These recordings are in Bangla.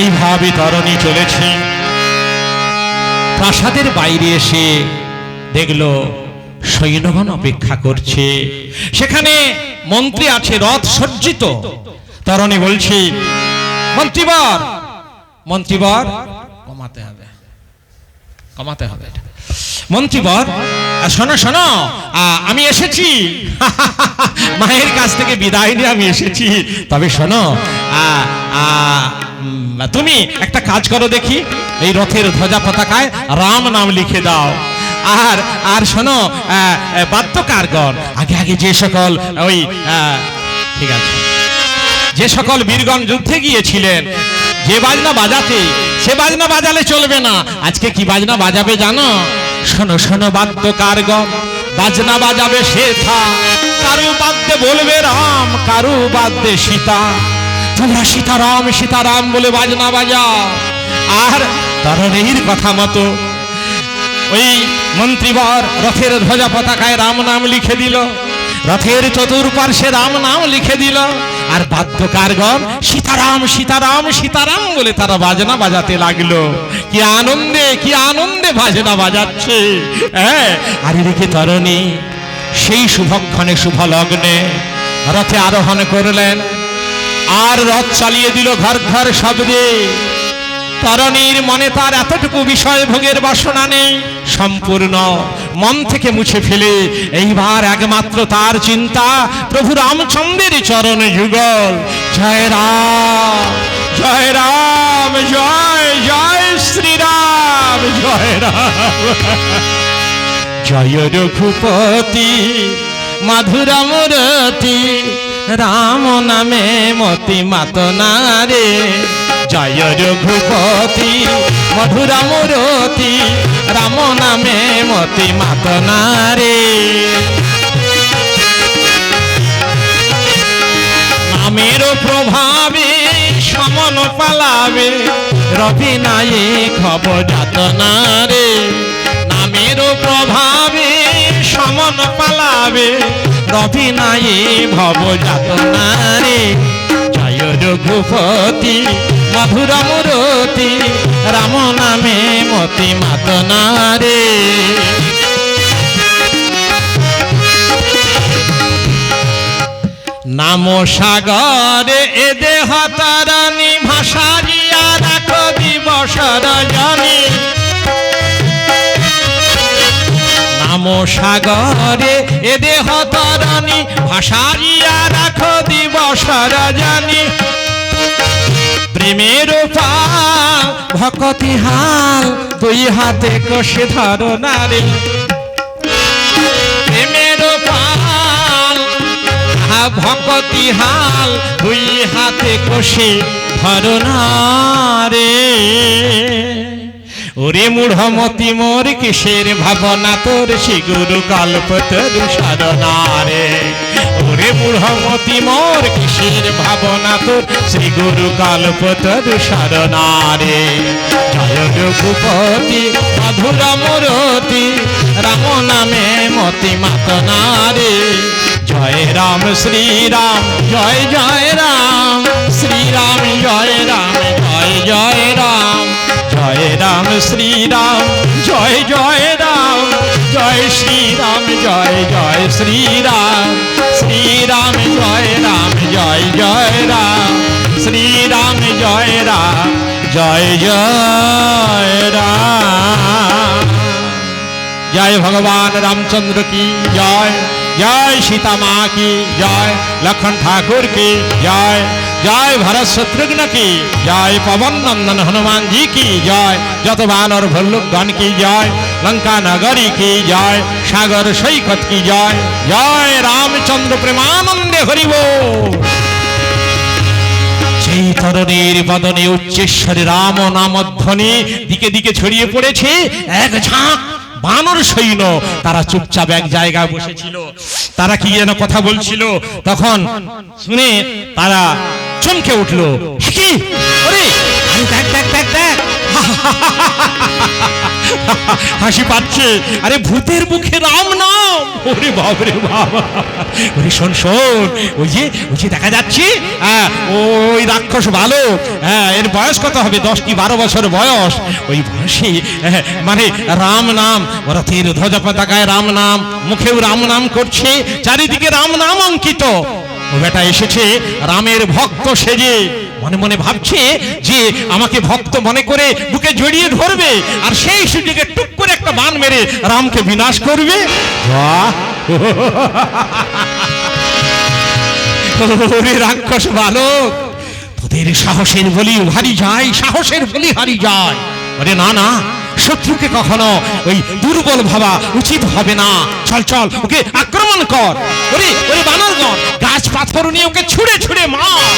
এইভাবে তরণী চলেছে। প্রাসাদের বাইরে এসে দেখল সৈন্যগণ অপেক্ষা করছে। সেখানে মন্ত্রী আছে, রথ সজ্জিত। তরণী বলছি, মন্ত্রীবর মন্ত্রীবর, কমাতে হবে। কমাতে হবে এটা। মন্ত্রীবর শোনো শোনো। আমি এসেছি। মায়ের কাছ থেকে বিদায় নিয়ে আমি এসেছি। তবে শোনো তুমি একটা কাজ করো দেখি। এই রথের ধ্বজা পতাকায় রাম নাম লিখে দাও। আর আর শোনো বাদ্যকারগণ, আগে আগে যে সকল ওই ঠিক আছে। যে সকল বীরগণ যুদ্ধে গিয়েছিলেন, যে বাজনা বাজাতে, সে বাজনা বাজালে চলবে না। আজকে কি বাজনা বাজাবে জানো? শোনো শোনো বাদ্য কারগণ বাজনা বাজাবে সে থা কারু বাদ্যে বলবে রাম, কারু বাদ্যে সীতা। তোমরা সীতারাম সীতারাম বলে বাজনা বাজা আর তরণীর কথা মতো ওই মন্ত্রীবর রথের ধ্বজা পতাকায় রাম নাম লিখে দিল। রথের চতুর্পার্শ্বে রাম নাম লিখে দিল। আর বাদ্যকারগণ, সীতারাম সীতারাম সীতারাম বলে তারা বাজনা বাজাতে লাগল। কি আনন্দে কি আনন্দে বাজনা বাজাচ্ছে। হ্যাঁ আর এদিকে তরণী, সেই শুভক্ষণে শুভ লগ্নে রথে আরোহণ করলেন। আর রথ চালিয়ে দিল ঘর ঘর শব্দে। তরণীর মনে তার এতটুকু বিষয় ভোগের বাসনা নেই। সম্পূর্ণ মন থেকে মুছে ফেলে। এইবার একমাত্র তার চিন্তা প্রভু রামচন্দ্রের চরণ যুগল। জয় রাম জয় রাম, জয় জয় শ্রীরাম, জয় রাম। জয় রঘুপতি মাধুরা মূরতি রাম নামে মতি মাতনারে। জয় রঘুপতি মধুরা মূরতি রাম নামে মতি মাতনারে। নামের প্রভাবে সমন পালাবে রবি নাই খবর যাতনারে। নামের প্রভাবে সমন পালাবে রবি নাই ভব যাতনারে। জয় রঘুপতি মধুর মূরতি রাম নামে মতি মাতনারে। নাম সাগরে এ দেহ তারানি ভাষা জিয়া রাখো দিবস রজনী। নাম সাগরে এ দেহ তারানি ভাষা জিয়া রাখো দিবস রজনী। প্রেমের ভকতি হাল, দুই হাতে কষে ধরো নারী। প্রেমের পাল ভকতি হাল, দুই হাতে কষে ধরো রে ওরে মূঢ়মতি মোর কিসের ভাবনা? তোর শ্রী গুরু কল্প তরু সাধনা রে ওরে মূঢ়মতি মোর কিসের ভাবনা? তোর শ্রী গুরু কল্প তরু সাধনা রে জয় রঘুপতি মধুর মূরতি, রাম নামে মতি মাতনা রে জয় রাম শ্রী রাম জয় জয় রাম। শ্রী রাম জয় রাম, জয় জয় রাম। জয় রাম শ্রী রাম জয় জয় রাম, জয় শ্রী রাম জয় জয় শ্রী রাম শ্রী রাম জয় রাম, জয় জয় রাম শ্রী রাম জয় রাম, জয় জয় রাম। জয় ভগবান রামচন্দ্র কি জয়? জয় সীতা মা কি জয়? লক্ষণ ঠাকুর কি জয়? জয় ভরত শত্রুঘ্ন কি জয় পবন নন্দন হনুমান কি জয়? যত বানর ভল্লুকগণ কি জয়? লঙ্কা নগরী কি জয়? সাগর সৈকত কি জয়? জয় রামচন্দ্র প্রেমানন্দে হরিব। সেই বদনে উচ্চেশ্বরে রাম নামধ্বনি দিকে দিকে ছড়িয়ে পড়েছে এক ঝাঁক বানর সৈন্য। তারা চুপচাপ এক জায়গায় বসেছিল। তারা কি যেন কথা বলছিল? তখন শুনে তারা চমকে উঠল। হাসি পাচ্ছে। আরে ভূতের মুখে রাম নাম। ওরে বাবা শোন শোন। ওই যে ওই যে দেখা যাচ্ছে হ্যাঁ ওই রাক্ষস ভালো হ্যাঁ এর বয়স কত হবে? দশ কি বারো বছর বয়স? ওই বয়সে হ্যাঁ, মানে রাম নাম। ওরা তীর ধ্বজা পতাকায় রাম নাম মুখেও রাম নাম করছে চারিদিকে রাম নাম অঙ্কিত। বেটা এসেছে, রামের ভক্ত সেজে মনে মনে ভাবছে যে আমাকে ভক্ত মনে করে বুকে জড়িয়ে ধরবে, আর সেই সুযোগে টুক করে একটা বান মেরে রামকে বিনাশ করবে। রাক্ষস বালক, তোদের সাহসের বলি হারি যায়, সাহসের বলি হারি যায়। আরে না না, শত্রুকে কখনো ওই দুর্বল ভাবা উচিত হবে না। চল চল, ওকে আক্রমণ কর। পাথর নিয়ে ওকে ছুঁড়ে ছুঁড়ে মার।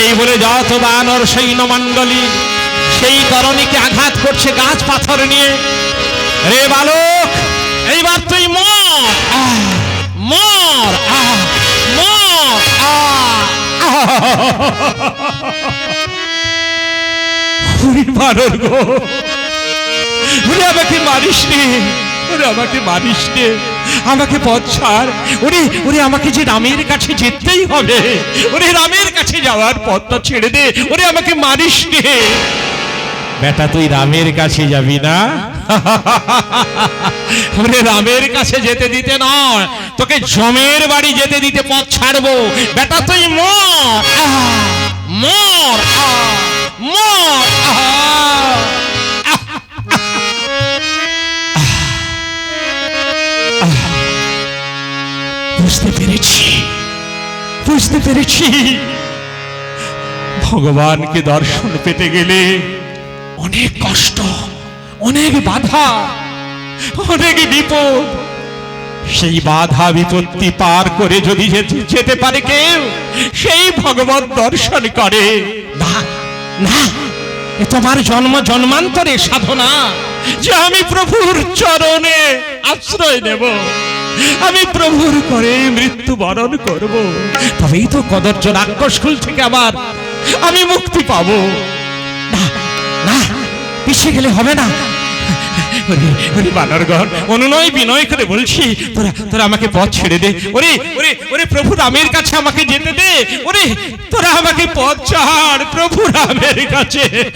এই বলে যত বানর সৈন্যমণ্ডলী সেই তরণীকে আঘাত করছে গাছ পাথর নিয়ে। রে বালক, এইবার তুই মর। মর। মর। বানর গো আমাকে মারিস রে আমাকে মারিস রে আমাকে পথ ছাড়। ওরে ওরে আমাকে যে রামের কাছে যেতেই হবে ওরে রামের কাছে যাওয়ার পথটা ছেড়ে দে ওরে আমাকে মারিস রে বেটা, তুই রামের কাছে যাবি না? রামের কাছে যেতে দিতে নয়, তোকে জমের বাড়ি যেতে দিতে পথ ছাড়বো। বেটা, তুই মর। মর মর বুঝতে পেরেছি বুঝতে পেরেছি। ভগবানকে দর্শন পেতে গেলে অনেক কষ্ট, অনেক বাধা, অনেক বিপদ। সেই বাধা বিপত্তি পার করে যদি যেতে- পারে কেউ, সেই ভগবত দর্শন করে। না না, এ তোমার জন্ম জন্মান্তরে সাধনা। যে আমি প্রভুর চরণে আশ্রয় নেব। আমি প্রভুর করে মৃত্যু বরণ করব তবেই তো কদর্য রাক্ষসকুল থেকে আবার আমি মুক্তি পাবো। না পিছিয়ে গেলে হবে না। কাছে আমাকে দে। তোরা আমাকে পথ কাছে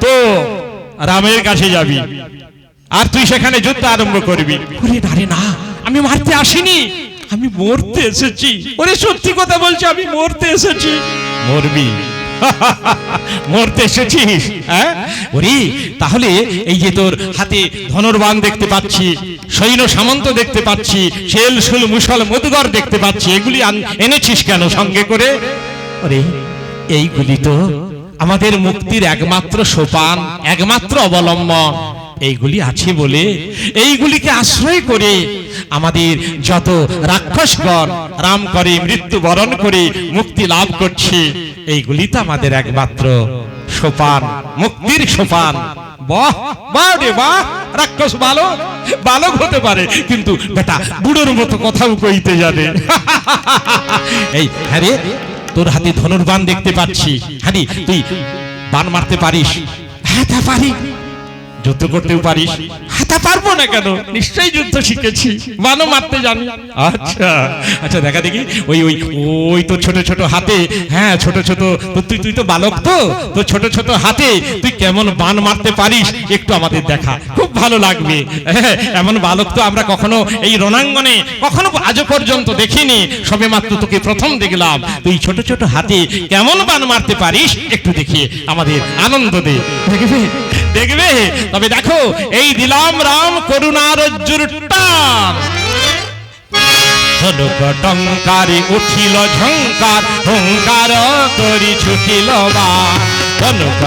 তো রামের কাছে যাবি। আর তুই সেখানে যুদ্ধ আরম্ভ করবি। না আমি মারতে আসিনি। আমি মরতে এসেছি। ওরে সত্যি কথা বলছি আমি মরতে এসেছি। মরবি। মরতে এসেছিস হ্যাঁ? ওরে তাহলে এই যে তোর হাতে ধনুর্বান দেখতে পাচ্ছি সৈন্য সামন্ত দেখতে পাচ্ছি শেল শুল মুসল মধুগর দেখতে পাচ্ছি এগুলি এনেছিস কেন সঙ্গে করে? ওরে এইগুলি তো আমাদের মুক্তির একমাত্র সোপান, একমাত্র অবলম্বন। এইগুলি আছে বলে, এইগুলিকে আশ্রয় করে আমাদের যত রাক্ষসগণ রাম করে মৃত্যু বরণ করে মুক্তি লাভ করছে, এইগুলি তো আমাদের একমাত্র সোপান, মুক্তির সোপান। রে রাক্ষস বালক বালক হতে পারে, কিন্তু বেটা, বুড়োর মতো কথাও কইতে জানে। এই হ্যাঁ তোর হাতে ধনুর্বান দেখতে পাচ্ছি। হ্যাঁ তুই বান মারতে পারিস। হ্যাঁ তা পারি। যুদ্ধ করতেও পারিস? হ্যাঁ তা পারব না কেন? নিশ্চয়ই যুদ্ধ শিখেছি। বানও মারতে জানি। আচ্ছা আচ্ছা দেখা দেখি। ওই ওই ওই তো ছোট ছোট হাতে। হ্যাঁ ছোট ছোট। তো তুই তুই তো বালক তো? তো ছোট ছোট হাতে তুই কেমন বান মারতে পারিস? একটু আমাদের দেখা। খুব ভালো লাগবে। হ্যাঁ, এমন বালক তো আমরা কখনো এই রণাঙ্গনে কখনো আজও পর্যন্ত দেখিনি। সবে মাত্র তোকে প্রথম দেখলাম। তুই ছোট ছোট হাতে কেমন বান মারতে পারিস? একটু দেখি। আমাদের আনন্দ দে। দেখবে দেখবে? তবে দেখো, এই দিলাম রাম করুণার টান ধনুক টঙ্কারে উঠিল ঝঙ্কার, হুঙ্কার করি ছুটিল বা ধনুক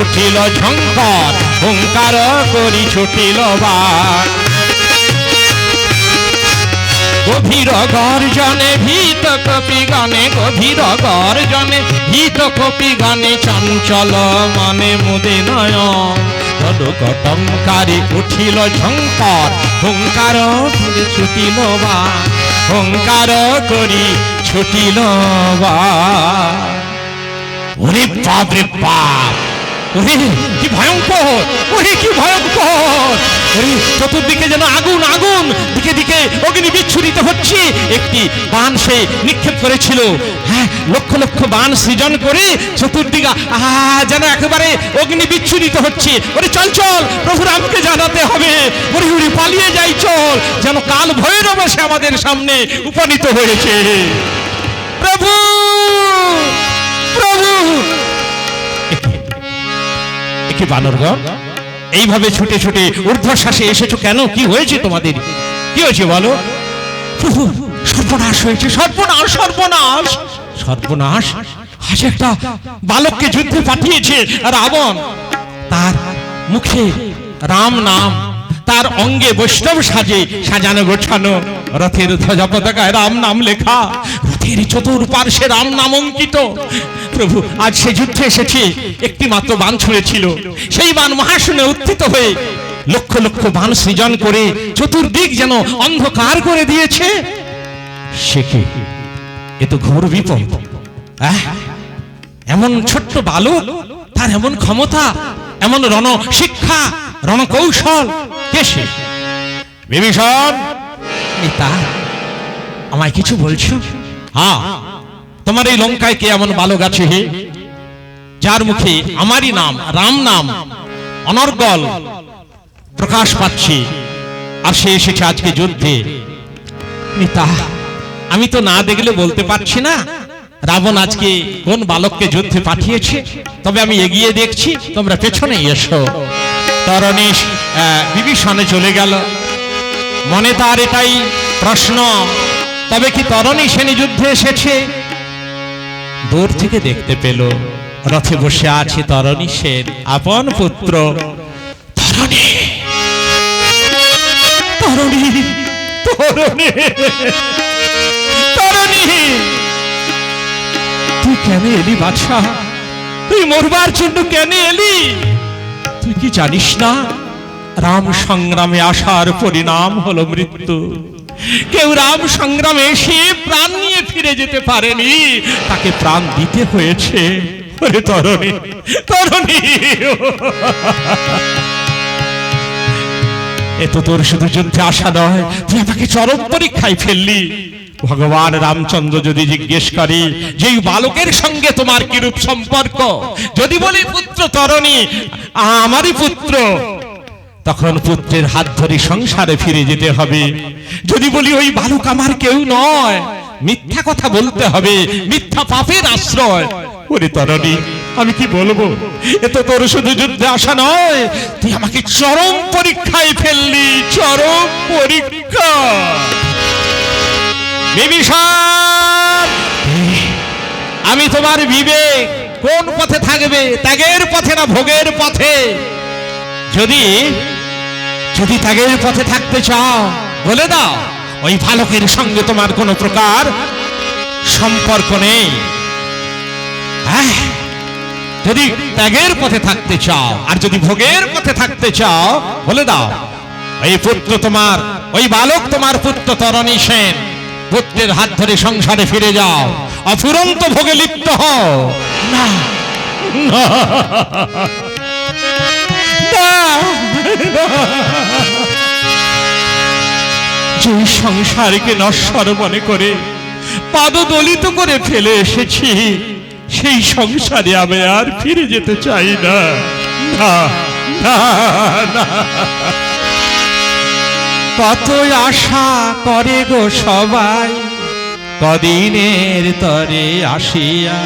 উঠিল ঝঙ্কার করি ছুটিল বা গভীর গর্জনে ভীত কপি গানে, গভীর গর্জনে ভীত কপি গানে চঞ্চল মনে মুদে টঙ্কারে উঠিল ঝঙ্কার, হুঙ্কার করে ছুটিল বা হুঙ্কার করি ছুটিল বা ওরে ওরে কি ভয়ঙ্কর ওরে কি ভয়ঙ্কর। ওরে চতুর্দিকে যেন আগুন আগুন। দিকে দিকে অগ্নি বিচ্ছুরিত হচ্ছে। একটি বান সে নিক্ষেপ করেছিল। হ্যাঁ লক্ষ লক্ষ বান সৃজন করে চতুর্দিকে যেন একেবারে অগ্নি বিচ্ছুরিত হচ্ছে। ওরে চল চল, প্রভু রামকে জানাতে হবে। ওরে উড়ি, পালিয়ে যাই, চল। যেন কাল ভৈরব সে আমাদের সামনে উপনীত হয়েছে। প্রভু প্রভু একে বানরগণ। এইভাবে ছুটে ছুটে ঊর্ধ্বশ্বাসে এসেছ কেন? কি হয়েছে তোমাদের? কি হয়েছে বলো? সর্বনাশ হয়েছে, সর্বনাশ সর্বনাশ। সর্বনাশ? আজ একটা বালককে যুদ্ধে পাঠিয়েছে রাবণ। তার মুখে রাম নাম, তার অঙ্গে বৈষ্ণব সাজে সাজানো গোছানো রথের ধ্বজা পতাকায় রাম নাম লেখা। রথের চতুর্পার্শ্বে রাম নাম অঙ্কিত। প্রভু, আজ সে যুদ্ধে এসেছে। একটি মাত্র বান ছুঁড়েছিল। সেই বান মহাশূন্যে উত্থিত হয়ে লক্ষ লক্ষ বান সৃজন করে চতুর্দিক যেন অন্ধকার করে দিয়েছে। সে কি? এ তো ঘোর বিপদ। এমন ছোট্ট বালক, তার এমন ক্ষমতা, এমন রণ শিক্ষা, রণকৌশল, কে বিভীষণ আমায় কিছু বলছো? হ্যাঁ। তোমার এই লঙ্কায় কে এমন বালক আছে হে? যার মুখে আমারই নাম, রাম নাম, অনর্গল প্রকাশ পাচ্ছে। আর সে এসেছে আজকে যুদ্ধে। আমি তো না দেখলে বলতে পারছি না। রাবণ আজকে কোন বালককে যুদ্ধে পাঠিয়েছে? তবে আমি এগিয়ে দেখছি, তোমরা পেছনে এসো। তরণীশ বিভীষণে চলে গেল। মনে তার এটাই প্রশ্ন। তবে কি তরণী সেনী যুদ্ধে এসেছে? দূর থেকে দেখতে পেল। রথে বসে আছে তরণী সেন, আপন পুত্র। তুই কেন এলি বাছা তুই মরবার জন্য কেন এলি? তুই কি জানিস না? রাম সংগ্রামে আসার পরিণাম হলো মৃত্যু। কেউ রাম সংগ্রামে এসে প্রাণ নিয়ে ফিরে যেতে পারেনি। তাকে প্রাণ দিতে হয়েছে। ওরে তরণী তরণী। এ তোর শুধু যুদ্ধে আসা নয়, তুই আমাকে চরম পরীক্ষায় ফেললি। ভগবান রামচন্দ্র যদি জিজ্ঞেস করে, যে বালকের সঙ্গে তোমার কিরূপ সম্পর্ক? যদি বলি, পুত্র তরণী আমারই পুত্র। তখন পুত্রের হাত ধরে সংসারে ফিরে যেতে হবে। যদি বলি, ওই বালক আমার কেউ নয়। মিথ্যা কথা বলতে হবে, মিথ্যা পাপের আশ্রয়। ওরে তরণী, আমি কি বলব? এ তো তোর শুধু যুদ্ধে আসা নয়, তুই আমাকে চরম পরীক্ষায় ফেললি, চরম পরীক্ষা। আমি তোমার বিবেক কোন পথে থাকবে? ত্যাগের পথে না ভোগের পথে? যদি যদি ত্যাগের পথে থাকতে চাও বলে দাও ওই বালকের সঙ্গে তোমার কোনো প্রকার সম্পর্ক নেই হ্যাঁ যদি ত্যাগের পথে থাকতে চাও আর যদি ভোগের পথে থাকতে চাও বলে দাও ওই পুত্র তোমার ওই বালক তোমার পুত্র তরণী সেন পুত্রের হাত ধরে সংসারে ফিরে যাও অফুরন্ত ভোগে লিপ্ত হও না না, যে সংসারকে নশ্বর মনে করে পাদদলিত করে ফেলে এসেছি, সেই সংসারে আমি আর ফিরে যেতে চাই না। না না না। কত আশা করে গো সবাই, কদিনের তরে আসিয়া।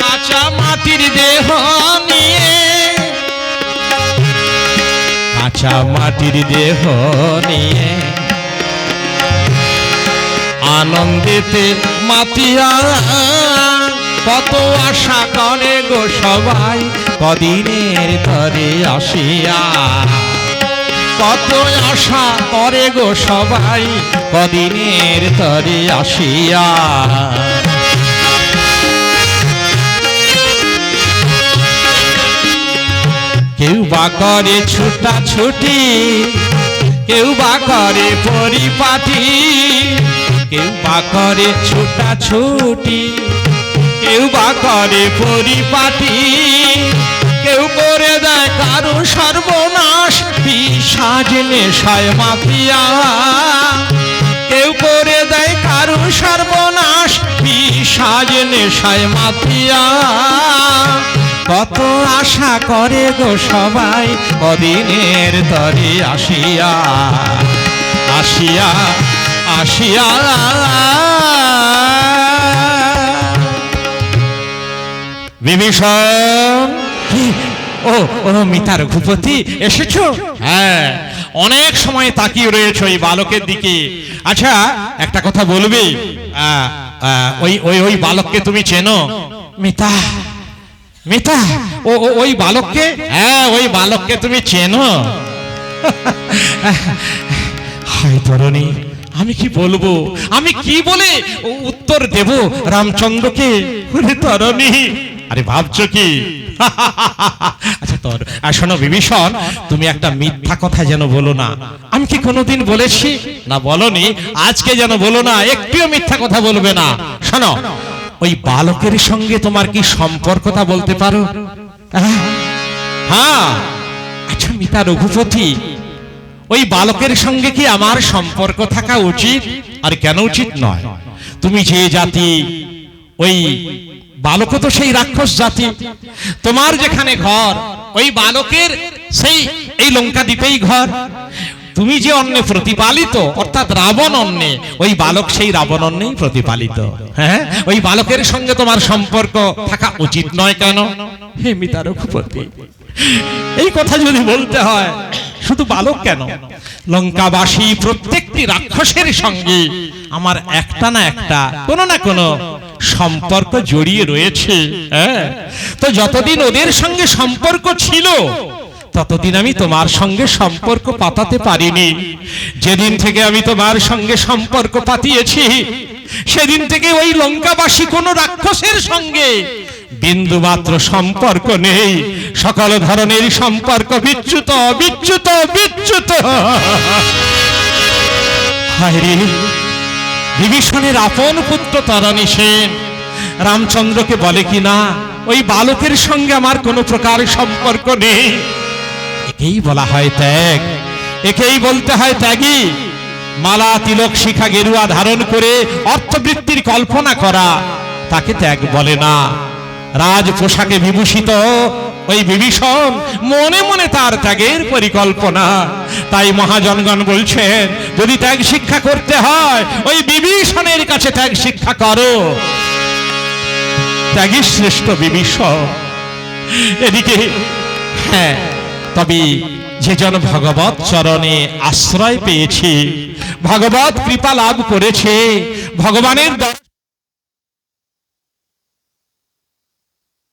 কাঁচা মাটির দেহ কাঁচা মাটির দেহ নিয়ে। আনন্দেতে মাতিয়া, কত আশা করে গো সবাই, কদিনের ধরে আসিয়া। কত আশা করে গো সবাই, কদিনের তরে আসিয়া। কেউ বা করে ছুটা ছুটি কেউ বা করে পরিপাটি কেউ বা করে ছোটা ছুটি কেউ বা করে পরিপাটি কেউ করে দেয় কারও সর্বনাশ পিসাজ নেশায় মাফিয়া কেউ করে দেয় কারও সর্বনাশ পিসাজ নেশায় মাফিয়া। কত আশা করে গো সবাই কদিনের তরে আসিয়া আসিয়া আসিয়া। বিভীষণ, ও ও মিতা রঘুপতি এসেছ? হ্যাঁ অনেক সময় তাকিয়ে রয়েছে ওই বালকের দিকে। আচ্ছা একটা কথা বলবে? ওই ওই ওই বালককে তুমি চেনো? মিতা মিতা ও ওই বালককে? হ্যাঁ ওই বালককে তুমি চেনো। তরণী, আমি কি বলব? আমি কি বলে উত্তর দেব রামচন্দ্রকে? তরণী, আরে ভাবছ কি? আচ্ছা তোর শোনো বিভীষণ, তুমি একটা মিথ্যা কথা যেন বলো না। আমি কি কোনোদিন বলেছি? না বলনি, আজকে যেন বলো না, একটিও মিথ্যা কথা বলবে না। শোনো ওই বালকের সঙ্গে তোমার কি সম্পর্কতা বলতে পারো? হ্যাঁ? আচ্ছা মিতা রঘুপতি, ওই বালকের সঙ্গে কি আমার সম্পর্ক থাকা উচিত আর কেন উচিত নয়? তুমি যে জাতি, ওই বালক তো সেই রাক্ষস জাতি। তোমার যেখানে ঘর, ওই বালকের সেই, এই লঙ্কা দ্বীপেই ঘর। তুমি যে অন্নে প্রতিপালিত, অর্থাৎ রাবণ অন্নে, ওই বালক সেই রাবণ অন্নেই প্রতিপালিত। হ্যাঁ? ওই বালকের সঙ্গে তোমার সম্পর্ক থাকা উচিত নয় কেন? হে মিতা রঘুপতি এই কথা যদি বলতে হয়, শুধু বালক কেন? লঙ্কাবাসী প্রত্যেকটি রাক্ষসের সঙ্গে আমার একটা না একটা, কোনো না কোনো সম্পর্ক জড়িয়ে রয়েছে। হ্যাঁ? তো যতদিন ওদের সঙ্গে সম্পর্ক ছিল ততদিন আমি তোমার সঙ্গে সম্পর্ক পাতাতে পারিনি। যেদিন থেকে আমি তোমার সঙ্গে সম্পর্ক পাতিয়েছি, সেদিন থেকে ওই লঙ্কাবাসী কোন রাক্ষসের সঙ্গে বিন্দু মাত্র সম্পর্ক নেই। সকল ধরনের সম্পর্ক বিচ্যুত বিচ্যুত বিচ্যুত। বিভীষণের আপন পুত্র তারানি সেন। রামচন্দ্রকে বলে কিনা ওই বালকের সঙ্গে আমার কোনো প্রকার সম্পর্ক নেই। একেই বলা হয় ত্যাগ। একেই বলতে হয় ত্যাগী। মালা, তিলক, শিখা, গেরুয়া ধারণ করে অর্থবৃত্তির কল্পনা করা, তাকে ত্যাগ বলে না। রাজ পোশাকে বিভূষিত ওই বিভীষণ মনে মনে তার ত্যাগের পরিকল্পনা। তাই মহাজনগণ বলছেন, যদি ত্যাগ শিক্ষা করতে হয়, ওই বিভীষণের কাছে ত্যাগ শিক্ষা করো। ত্যাগী শ্রেষ্ঠ বিভীষণ। এদিকে হ্যাঁ তবে যে জন ভগবত চরণে আশ্রয় পেয়েছে ভগবত কৃপা লাভ করেছে ভগবানের দর্শন